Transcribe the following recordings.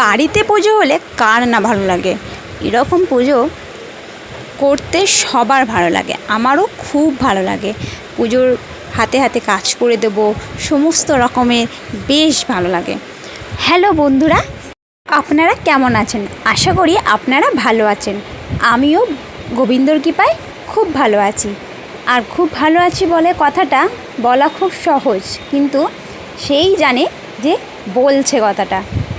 বাড়িতে পুজো হলে কার না ভালো লাগে? এরকম পুজো করতে সবার ভালো লাগে, আমারও খুব ভালো লাগে। পুজোর হাতে হাতে কাজ করে দেব, সমস্ত রকমের বেশ ভালো লাগে। হ্যালো বন্ধুরা, আপনারা কেমন আছেন? আশা করি আপনারা ভালো আছেন। আমিও গোবিন্দর কৃপায় খুব ভালো আছি। আর খুব ভালো আছি বলে কথাটা বলা খুব সহজ, কিন্তু সেই জানে যে বলছে কথাটা।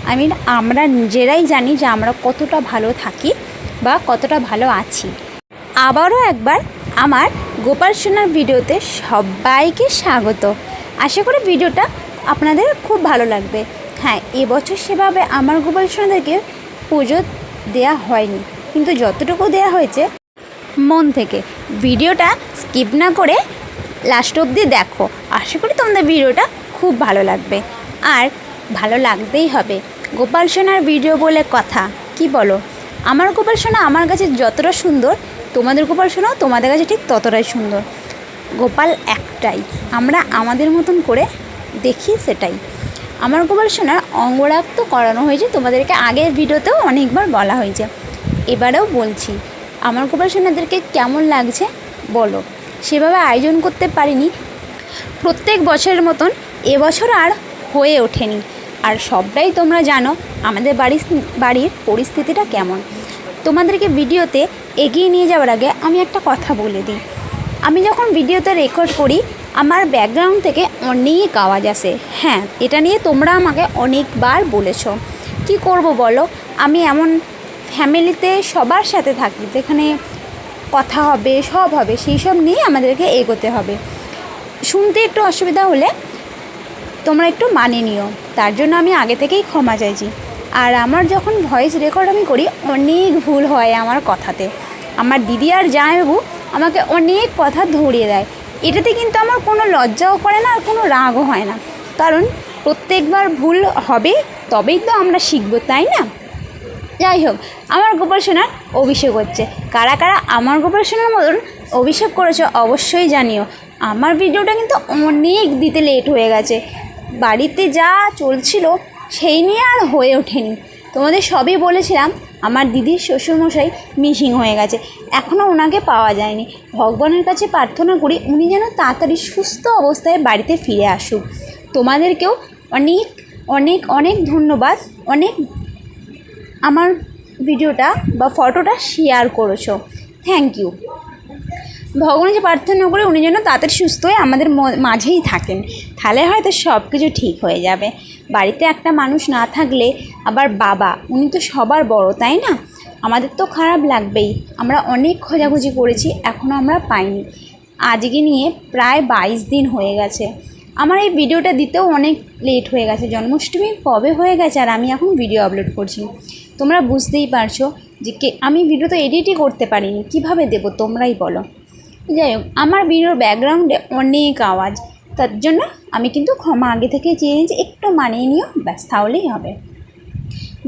আই মিন আমরা নিজেরাই জানি যে আমরা কতটা ভালো থাকি বা কতটা ভালো আছি। আবারও একবার আমার গোপাল সোনার ভিডিওতে সবাইকে স্বাগত। আশা করি ভিডিওটা আপনাদের খুব ভালো লাগবে। হ্যাঁ এবছর সেভাবে আমার গোপাল সোনাদেরকে পুজো দেয়া হয়নি। কিন্তু যতটুকু দেয়া হয়েছে, মন থেকে। ভিডিওটা স্কিপ না করে লাস্ট অবধি দেখো। আশা করি তোমাদের ভিডিওটা খুব ভালো লাগবে। আর ভালো লাগতেই হবে। গোপাল সোনার ভিডিও বলে কথা। কি বলো? আমার গোপাল সোনা আমার কাছে যতটা সুন্দর, তোমাদের গোপাল সোনাও তোমাদের কাছে ঠিক ততটাই সুন্দর। গোপাল একটাই, আমরা আমাদের মতন করে দেখি সেটাই। আমার গোপাল সোনার অঙ্গরাগ তো করানো হয়েছে, তোমাদেরকে আগের ভিডিওতেও অনেকবার বলা হয়েছে। এবারেও বলছি, আমার গোপাল সোনাদেরকে কেমন লাগছে বলো? সেভাবে আয়োজন করতে পারিনি। প্রত্যেক বছরের মতন এবছর আর হয়ে ওঠেনি। আর সবটাই তোমরা জানো আমাদের বাড়ির বাড়ির পরিস্থিতিটা কেমন। তোমাদেরকে ভিডিওতে এগিয়ে নিয়ে যাওয়ার আগে আমি একটা কথা বলে দিই। আমি যখন ভিডিওতে রেকর্ড করি, আমার ব্যাকগ্রাউন্ড থেকে অনেক আওয়াজ আসে। হ্যাঁ এটা নিয়ে তোমরা আমাকে অনেকবার বলেছ। কি করব বলো? আমি এমন ফ্যামিলিতে সবার সাথে থাকি, যেখানে কথা হবে, সব হবে সেই সব নিয়ে আমাদেরকে এগোতে হবে। শুনতে একটু অসুবিধা হলে তোমরা একটু মানে নিও। তার জন্য আমি আগে থেকেই ক্ষমা চাইছি। আর আমার যখন ভয়েস রেকর্ড আমি করি, অনেক ভুল হয় আমার কথাতে। আমার দিদি আর জামাইবাবু আমাকে অনেক কথা ধরিয়ে দেয়। এটাতে কিন্তু আমার কোনো লজ্জাও করে না আর কোনো রাগও হয় না। কারণ প্রত্যেকবার ভুল হবে, তবেই তো আমরা শিখব, তাই না? যাই হোক, আমার গোপাল সোনার অভিষেক হচ্ছে। কারা কারা আমার গোপাল সোনার মতন অভিষেক করেছ অবশ্যই জানিও। আমার ভিডিওটা কিন্তু অনেক দিতে লেট হয়ে গেছে। বাড়িতে যা চলছিল সেই নিয়ে আর হয়ে ওঠেনি। তোমাদের সবই বলেছিলাম, আমার দিদির শ্বশুরমশাই মিসিং হয়ে গেছে এখনও ওনাকে পাওয়া যায়নি। ভগবানের কাছে প্রার্থনা করি উনি যেন তাড়াতাড়ি সুস্থ অবস্থায় বাড়িতে ফিরে আসুক। তোমাদেরকেও অনেক অনেক অনেক ধন্যবাদ, অনেক আমার ভিডিওটা বা ফটোটা শেয়ার করেছ। Thank you. ভগবানের যে প্রার্থনা করে উনি যেন তাড়াতাড়ি সুস্থ হয়ে আমাদের মাঝেই থাকেন। তাহলে হয়তো সব কিছু ঠিক হয়ে যাবে। বাড়িতে একটা মানুষ না থাকলে আবার বাবা, উনি তো সবার বড়, তাই না? আমাদের তো খারাপ লাগবেই। আমরা অনেক খোঁজাখুঁজি করেছি এখনও আমরা পাইনি। আজকে নিয়ে প্রায় বাইশ দিন হয়ে গেছে। আমার এই ভিডিওটা দিতেও অনেক লেট হয়ে গেছে। জন্মাষ্টমী কবে হয়ে গেছে আর আমি এখন ভিডিও আপলোড করছি। তোমরা বুঝতেই পারছ যে কে, আমি ভিডিও তো এডিটই করতে পারিনি। কীভাবে দেবো তোমরাই বলো। যাই হোক, আমার ভিডিওর ব্যাকগ্রাউন্ডে অনেক আওয়াজ। তার জন্য আমি কিন্তু ক্ষমা আগে থেকে চেয়ে নিয়েছি, একটু মানিয়ে নিও, ব্যাস, তাহলেই হবে।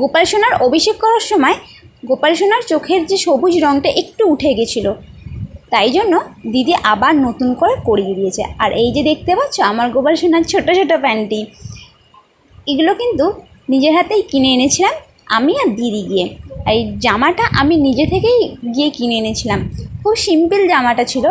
গোপাল সোনার অভিষেক করার সময় গোপাল সোনার চোখের যে সবুজ রঙটা একটু উঠে গেছিল, তাই জন্য দিদি আবার নতুন করে করিয়ে দিয়েছে। আর এই যে দেখতে পাচ্ছ, আমার গোপাল সোনার ছোটো ছোটো প্যান্টি, এগুলো কিন্তু নিজের হাতেই কিনে এনেছিলাম, আমি আর দিদি গিয়ে। এই জামাটা আমি নিজে থেকেই গিয়ে কিনে এনেছিলাম। খুব সিম্পল জামাটা ছিল।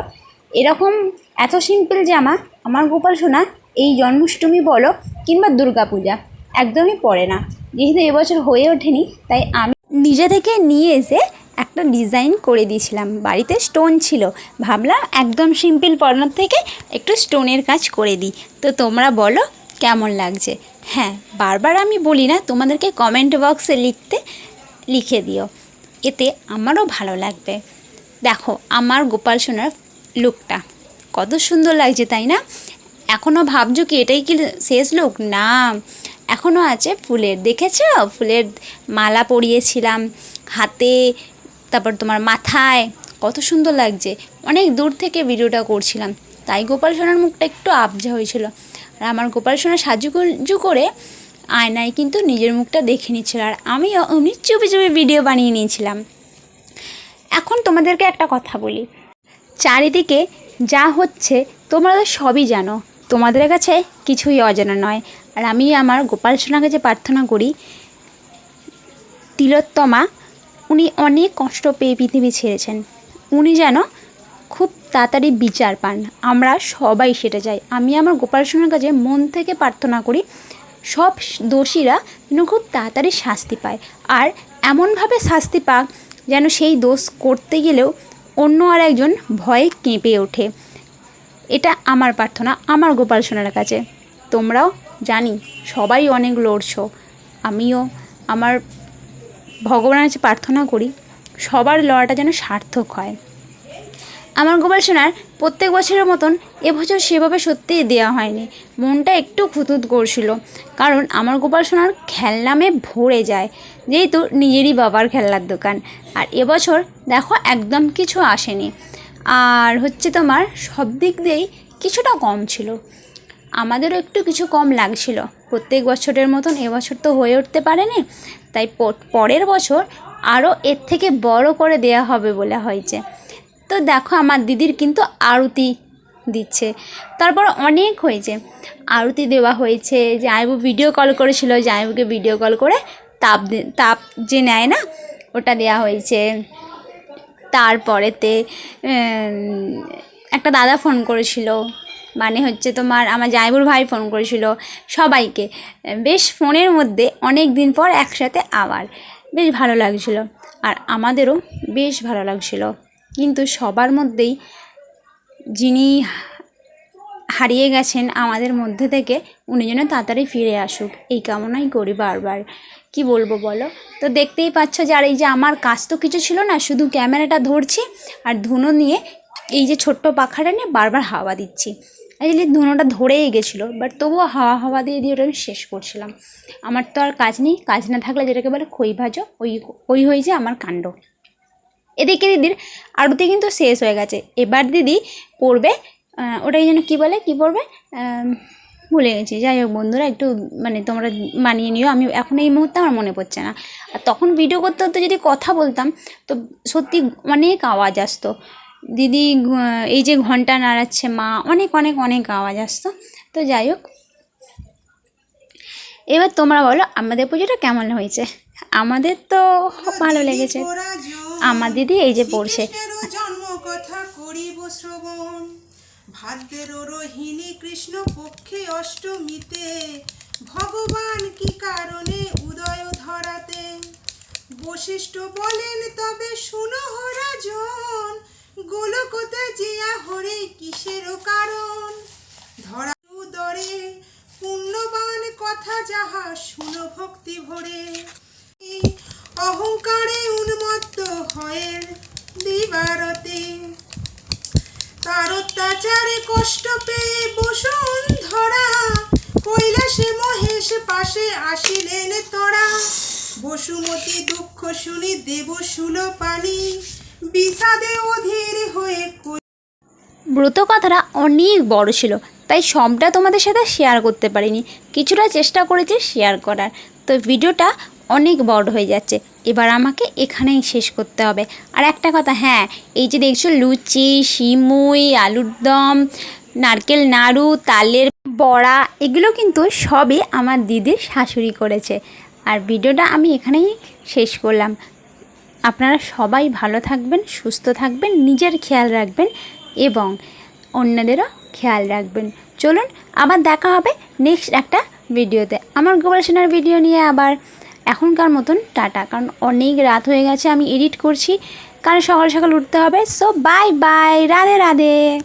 এরকম এত সিম্পল জামা, আমার গোপাল সোনা, এই জন্মাষ্টমী বলো কিংবা দুর্গা পূজা, একদমই পরে না। যেহেতু এবছর হয়ে ওঠেনি, তাই আমি নিজে থেকে নিয়ে এসে একটা ডিজাইন করে দিয়েছিলাম। বাড়িতে স্টোন ছিল। ভাবলাম একদম সিম্পল পরানোর থেকে একটু স্টোনের কাজ করে দিই। তো তোমরা বলো কেমন লাগছে? হ্যাঁ বারবার আমি বলি না, তোমাদেরকে কমেন্ট বক্সে লিখতে লিখে দিও। এতে আমারও ভালো লাগবে। দেখো, আমার গোপাল সোনার লুকটা কত সুন্দর লাগছে, তাই না? এখনও ভাবছ কি এটাই কি শেষ লুক না এখনও আছে ফুলের। দেখেছ? ফুলের মালা পরিয়েছিলাম হাতে, তারপর তোমার মাথায়। কত সুন্দর লাগছে। অনেক দূর থেকে ভিডিওটা করছিলাম। তাই গোপাল সোনার মুখটা একটু আবজা হয়েছিল। আর আমার গোপাল সোনা সাজুগুজু করে আয়নায় কিন্তু নিজের মুখটা দেখে নিচ্ছিল আর আমিও অমনি চুপি চুপি ভিডিও বানিয়ে নিয়েছিলাম। এখন তোমাদেরকে একটা কথা বলি। চারিদিকে যা হচ্ছে তোমরা তো সবই জানো। তোমাদের কাছে কিছুই অজানা নয়। আর আমি আমার গোপাল সোনার কাছে প্রার্থনা করি, তিলোত্তমা, উনি অনেক কষ্ট পেয়ে পৃথিবী ছেড়েছেন। উনি যেন খুব তাড়াতাড়ি বিচার পান। আমরা সবাই সেটা চাই। আমি আমার গোপাল সোনার কাছে মন থেকে প্রার্থনা করি সব দোষীরা যেন খুব তাড়াতাড়ি শাস্তি পায়। আর এমনভাবে শাস্তি পাক যেন সেই দোষ করতে গেলেও অন্য আর একজন ভয়ে কেঁপে ওঠে। এটা আমার প্রার্থনা, আমার গোপাল সোনার কাছে। তোমরাও জানি সবাই অনেক লড়ছো। আমিও আমার ভগবানের কাছে প্রার্থনা করি সবার লড়াটা যেন সার্থক হয়। আমার গোপাল সোনার প্রত্যেক বছরের মতন এবছর সেভাবে সত্যিই দেওয়া হয়নি। মনটা একটু খুতুত করছিল। কারণ আমার গোপাল সোনার খেলনামে ভরে যায়। যেহেতু নিজেরই বাবার খেলনার দোকান। আর এবছর দেখো একদম কিছু আসেনি। আর হচ্ছে তোমার সব দিক দিয়েই কিছুটা কম ছিল। আমাদেরও একটু কিছু কম লাগছিল। প্রত্যেক বছরের মতন এবছর তো হয়ে উঠতে পারেনি। তাই পরের বছর আরও এর থেকে বড় করে দেয়া হবে বলে হয়েছে। তো দেখো আমার দিদির কিন্তু আরতি দিচ্ছে। তারপর অনেক হয়েছে। আরতি দেওয়া হয়েছে যে জামাইবু ভিডিও কল করেছিল জামাইবুকে ভিডিও কল করে তাপ তাপ যে নেয় না, ওটা দেওয়া হয়েছে। তারপরেতে একটা দাদা ফোন করেছিল। মানে হচ্ছে তোমার আমার জাইবুর ভাই ফোন করেছিল সবাইকে। বেশ ফোনের মধ্যে অনেক দিন পর একসাথে আবার বেশ ভালো লাগছিল। আর আমাদেরও বেশ ভালো লাগছিল। কিন্তু সবার মধ্যেই যিনি হারিয়ে গেছেন আমাদের মধ্যে থেকে, উনি যেন তাড়াতাড়ি ফিরে আসুক। এই কামনাই করি বারবার। কি বলব বলো? তো দেখতেই পাচ্ছ যে আর এই যে আমার কাজ তো কিছু ছিল না, শুধু ক্যামেরাটা ধরছি আর ধুনো নিয়ে এই যে ছোট্ট পাখাটা নিয়ে বারবার হাওয়া দিচ্ছি। এই ধুনোটা ধরেই গেছিল বাট তবুও হাওয়া হাওয়া দিয়ে দিয়ে ওটা আমি শেষ করছিলাম। আমার তো আর কাজ নেই। কাজ না থাকলে যেটাকে বলে খই ভাজো, ওই ওই হয়ে হয়েছে আমার কাণ্ড। এদিকে দিদির আরতি কিন্তু শেষ হয়ে গেছে। এবার দিদি পড়বে ওটাই যেন কী বলে, কী পড়বে? ভুলে গেছি। যাই হোক বন্ধুরা, একটু মানে তোমরা মানিয়ে নিও। আমি এখন এই মুহূর্তে আমার মনে পড়ছে না। আর তখন ভিডিও করতে করতে যদি কথা বলতাম, তো সত্যি অনেক আওয়াজ আসতো। দিদি এই যে ঘণ্টা নাড়াচ্ছে মা, অনেক অনেক অনেক আওয়াজ আসতো। তো যাই হোক, এবার তোমরা বলো, আমাদের পুজোটা কেমন হয়েছে? আমাদের তো ভালো লেগেছে। আমার দিদি এই যে পড়ছে। ভাদ্রের রোহিণী কৃষ্ণ পক্ষে অষ্টমীতে। ভগবান কি কারণে উদয় ধরাতে? বশিষ্ঠ বলেন তবে শুনো রাজন গোলকতে জিয়া হরে কিসেরও কারণ? ধরা উদরে পুণ্যবান কথা যাহা শুনো ভক্তি ভরে। অহংকারে উন্মত্ত হয়ের দিবারতে তার অত্যাচারে কষ্ট পেয়ে বসুন ধরা। কৈলাসে মহেশ পাশে আসিলেন তোরা। বসুমতী দুঃখ শুনি দেব শুল পানি। বিষাদে অধীর হয়ে ব্রত কথাটা অনেক বড় ছিল, তাই সবটা তোমাদের সাথে শেয়ার করতে পারিনি। কিছুটা চেষ্টা করেছি শেয়ার করার। তো ভিডিওটা অনেক বড় হয়ে যাচ্ছে। এবার আমাকে এখানেই শেষ করতে হবে। আর একটা কথা হ্যাঁ এই যে দেখছ লুচি সিমুই আলুর দম, নারকেল নাড়ু, তালের বড়া, এগুলো কিন্তু সবই আমার দিদির শাশুড়ি করেছে। আর ভিডিওটা আমি এখানেই শেষ করলাম। আপনারা সবাই ভালো থাকবেন, সুস্থ থাকবেন, নিজের খেয়াল রাখবেন এবং অন্যদেরও খেয়াল রাখবেন। চলুন, আবার দেখা হবে নেক্সট একটা ভিডিওতে। আমার গবেষণার ভিডিও নিয়ে আবার। এখনকার মতন টাটা। কারণ অনেক রাত হয়ে গেছে, আমি এডিট করছি। কারণ সকাল সকাল উঠতে হবে। So bye bye Radhe Radhe.